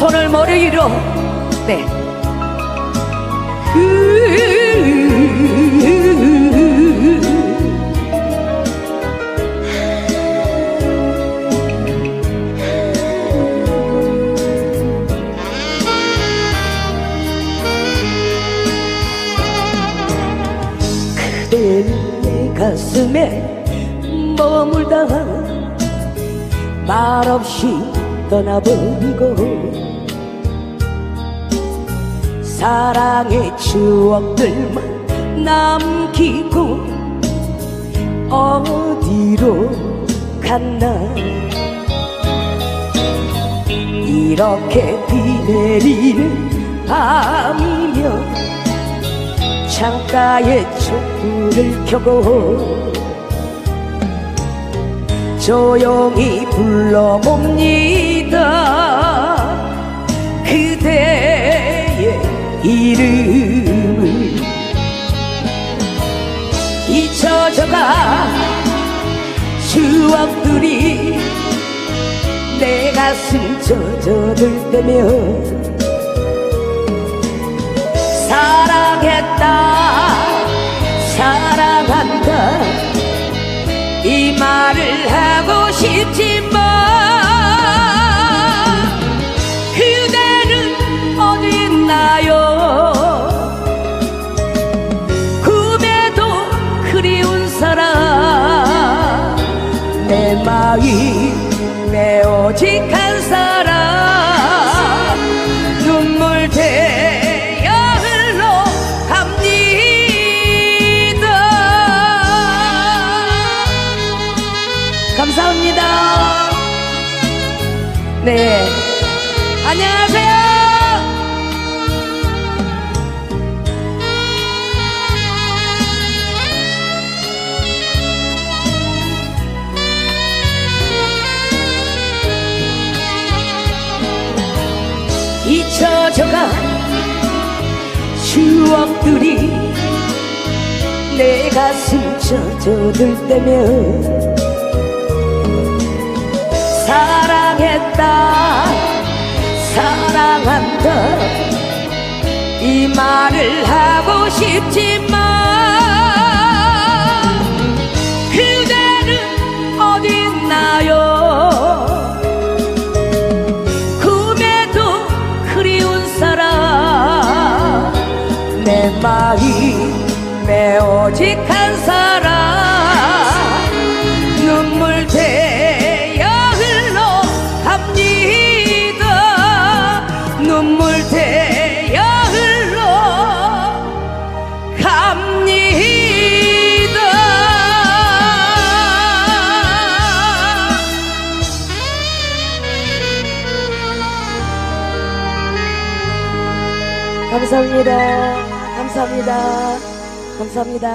손을 머리 위로. 네. 그대는 내 가슴에 머물다 말없이 떠나버리고 사랑의 추억들만 남기고 어디로 갔나? 이렇게 비 내리는 밤이면 창가에 촛불을 켜고 조용히 불러봅니다 이름을 잊혀져가 추억들이 내 가슴 젖어들 때면 사랑했다 사랑한다 이 말을 하고 싶지만 오직 한 사람. 눈물 되어 흘러 갑니다. 감사합니다. 네. 안녕하세요 추억들이 내 가슴 젖어들 때면 사랑했다 사랑한다. 이 말을 하고 싶지만 내 마음에 오직 한 사람. 눈물 되어 흘러 갑니다. 눈물 되어 흘러 갑니다. 감사합니다. 감사합니다. 감사합니다.